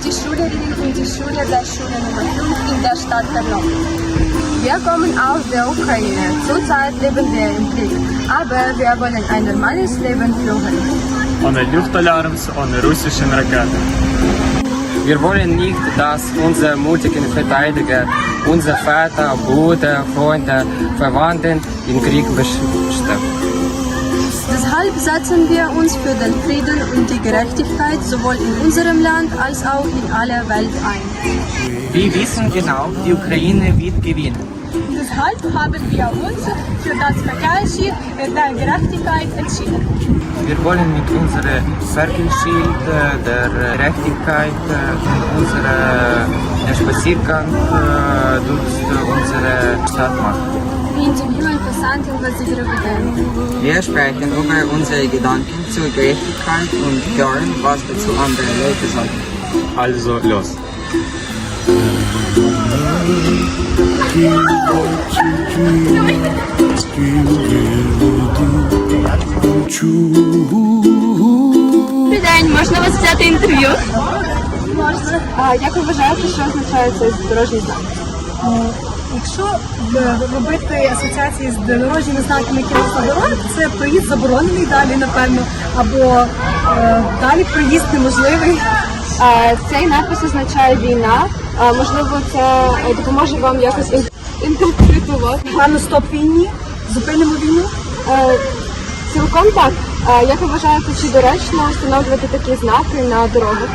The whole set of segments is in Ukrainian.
sind die Schülerinnen und die Schüler der Schule Nummer 5 in der Stadt Ternopil. Wir kommen aus der Ukraine. Zurzeit leben wir im Krieg, aber wir wollen ein normales Leben führen. Ohne Luftalarms, ohne russischen Raketen. Wir wollen nicht, dass unsere mutigen Verteidiger, unsere Väter, Brüder, Freunde, Verwandten im Krieg sterben. Deshalb setzen wir uns für den Frieden und die Gerechtigkeit sowohl in unserem Land als auch in aller Welt ein. Wir wissen genau, die Ukraine wird gewinnen. Deshalb haben wir uns für das Verkehrsschild der Gerechtigkeit entschieden. Wir wollen mit unserem Ferkenschild äh, der Gerechtigkeit äh, und unserem Spaziergang äh, durch unsere Stadt machen Wir interviewen Passanten, was sie darüber denken. Wir sprechen über unsere Gedanken zur Gerechtigkeit und hören, was dazu andere Leute sagen. Also los. Добрий день, можна вас взяти інтерв'ю? Можна. А як ви вважаєте, що означає цей дорожній знак? Якщо е, робити асоціації з дорожніми знаками керівництва дороги, це проїзд заборонений далі, напевно, або е, далі проїзд неможливий. Цей напис означає війна. Можливо, це е, допоможе вам якось інтерпретувати. Певно, стоп війні, зупинимо війну. Е, Цілком так. А Як ви вважаєте, чи доречно встановлювати такі знаки на дорогах?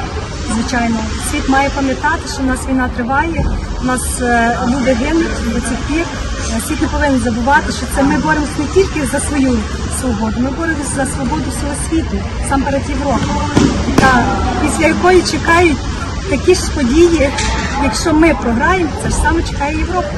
Звичайно, світ має пам'ятати, що в нас війна триває, у нас е, люди гинуть до цих пір. Е, Світ не повинен забувати, що це ми боремося не тільки за свою свободу, ми боремося за свободу всього світу, сам перед Європи, яка після якої чекають такі ж події. Якщо ми програємо, це ж саме чекає Європа.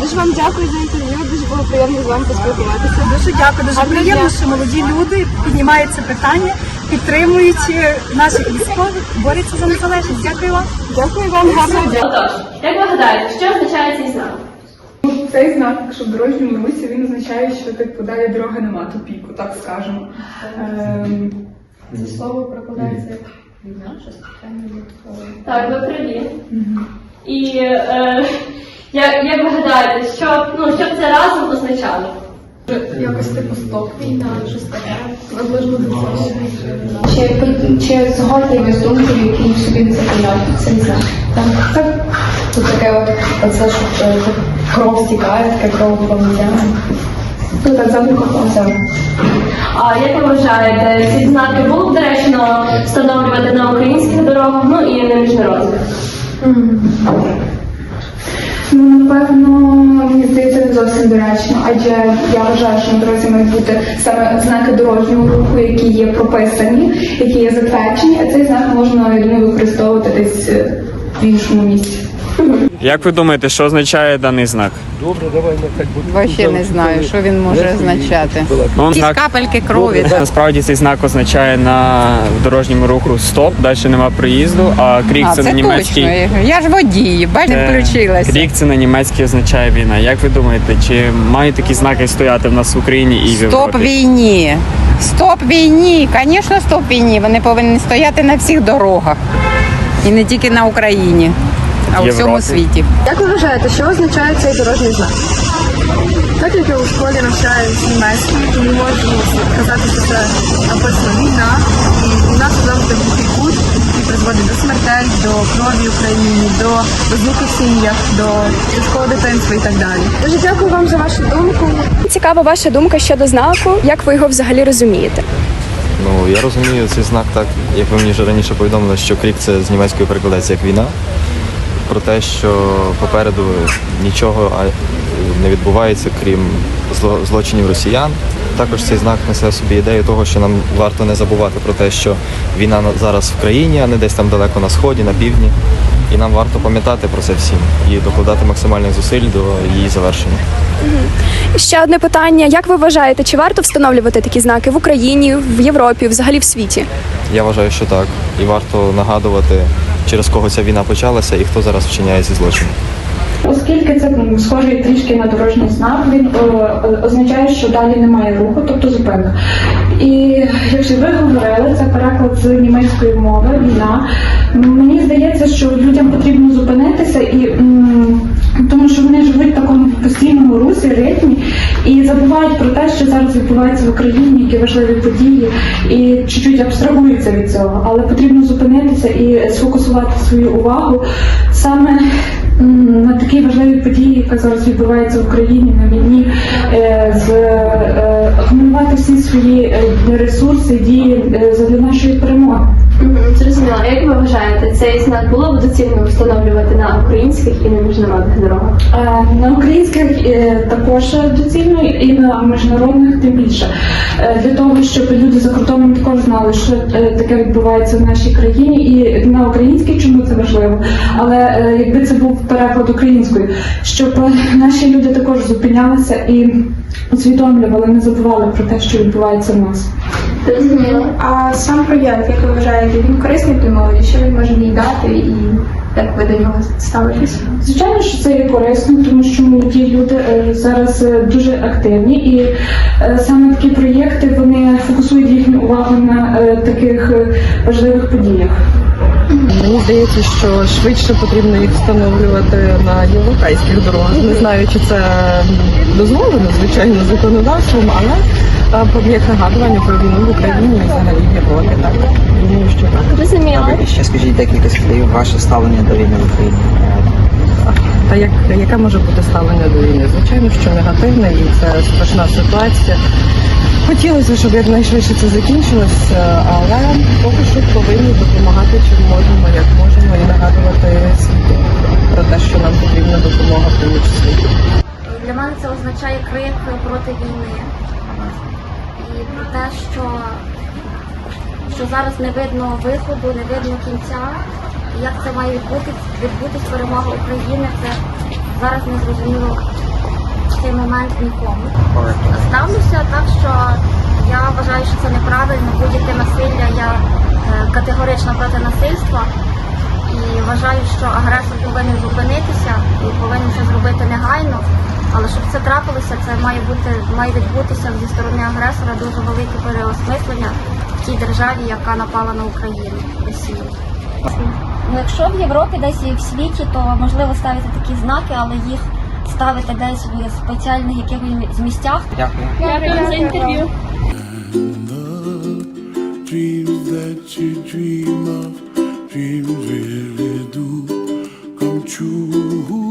Дуже вам дякую за інтерв'ю. Дуже було приємно з вами поспілкуватися. Дуже дякую, дуже приємно, що молоді люди піднімають це питання, підтримують е, наших військових, борються за незалежність. Дякую вам. Дякую вам, гарного дня. Отож, як ви гадаєте, що означає цей знак? Цей знак, якщо в дорожньому русі, він означає, що типу далі дороги нема тупіку, так скажемо. Ем, це слово прокладається як війна, щось. Так, ви праві. І е, як, як ви гадаєте, що, ну, що б це разом означало? Якось типу стоп війна, щось таке. Можливо, до цього. Чи, чи згодні ви з думкою, який собі запевняв цей знак? Так. так. Тут таке от, оце, що е, кров стікає, таке кровопролиття. Ну, так завжди це. А як ви вважаєте, ці знаки було б доречно встановлювати на українських дорогах, ну і на міжнародних? Ну, напевно, мені здається, не зовсім доречно, адже я вважаю, що на дорозі мають бути саме знаки дорожнього руху, які є прописані, які є затверджені, а цей знак можна, думаю, використовувати десь е, в іншому місці. Як ви думаєте, що означає даний знак? Вообще не знаю, що він може означати. Ну, Якісь знак капельки крові. насправді цей знак означає на дорожньому руху стоп, далі нема проїзду, а крік А, це, це на німецький. точно. Я ж водій, бач, не Е, включилася. Крік це на німецький означає війна. Як ви думаєте, чи мають такі знаки стояти в нас в Україні і в Стоп війні. Стоп війні. Звісно, стоп війні. Вони повинні стояти на всіх дорогах. І не тільки на Україні, а у всьому світі. Як ви вважаєте, що означає цей дорожній знак? Так як я у школі навчаюсь німецькою, то ми можемо сказати, що це написано війна, і війна це завжди глухий кут, який призводить до смертей, до крові в Україні, до розлуки в сім'ях, до тяжкого дитинства і так далі. Дуже дякую вам за вашу думку. Цікава ваша думка щодо знаку. Як ви його взагалі розумієте? Ну я розумію цей знак так, як ви мені вже раніше повідомили, що крік це з німецької перекладається як війна. Про те, що попереду нічого не відбувається, крім злочинів росіян. Також цей знак несе в собі ідею того, що нам варто не забувати про те, що війна зараз в країні, а не десь там далеко на сході, на півдні. І нам варто пам'ятати про це всім і докладати максимальних зусиль до її завершення. Ще одне питання: як ви вважаєте, чи варто встановлювати такі знаки в Україні, в Європі, взагалі в світі? Я вважаю, що так. І варто нагадувати, через кого ця війна почалася і хто зараз вчиняє ці злочини. Оскільки це схоже трішки на дорожній знак, він е, е, означає, що далі немає руху, тобто зупинка. І якщо ви говорили, це переклад з німецької мови, війна. Мені здається, що людям потрібно зупинитися і м, тому що вони живуть в такому постійному русі, ритмі і забувають про те, що зараз відбувається в Україні, які важливі події, і чуть-чуть абстрагуються від цього. Але потрібно зупинитися і сфокусувати свою увагу саме на такій важливій події, яка зараз відбувається в Україні на війні, е, з е, акумулювати всі свої е, ресурси, дії е, задля нашої перемоги. Мгм, Зрозуміло. Як ви вважаєте, цей знак було б доцільно встановлювати на українських і на міжнародних дорогах? Е, На українських е, також доцільно і на міжнародних тим більше. Е, Для того, щоб люди за кордоном також знали, що таке відбувається в нашій країні, і на українській чому це важливо. Але е, якби це був переклад українською, щоб е, наші люди також зупинялися і усвідомлювали, не забували про те, що відбувається в нас. А сам проєкт, як ви вважаєте, він корисний для молоді? Що він може їй дати і як ви до нього ставитесь? Звичайно, що це є корисно, тому що молоді люди е, зараз дуже активні, і саме такі проєкти вони фокусують їхню увагу на таких важливих подіях. Мені здається, що швидше потрібно їх встановлювати на європейських дорогах. Не знаю, чи це дозволено, звичайно, законодавством, але е, як нагадування про війну в Україні і взагалі в Європі. Так думаю, що так. Зрозуміло. Ще скажіть декілька слів, ваше ставлення до війни в Україні. Та як яке може бути ставлення до війни? Звичайно, що негативне, і це страшна ситуація. Хотілося, щоб якнайшвидше це закінчилося, але поки що повинні допомагати чим можемо, як можемо, і нагадувати світу про те, що нам потрібна допомога в тому числі. Для мене це означає крик проти війни. І про те, що, що зараз не видно виходу, не видно кінця. І як це має відбутись, відбутись перемога України, це зараз не зрозуміло цей момент нікому. Ставлюся так, що я вважаю, що це неправильно, будь-яке насилля. Я е, категорично проти насильства. І вважаю, що агресор повинен зупинитися і повинен це зробити негайно. Але щоб це трапилося, це має бути має відбутися зі сторони агресора дуже велике переосмислення в тій державі, яка напала на Україну Росію. Ну, якщо в Європі десь і в світі, то можливо ставити такі знаки, але їх ставити десь в спеціальних якихось місцях. Дякую. Дякую за інтерв'ю. dreams that you dream of, dreams really do come true.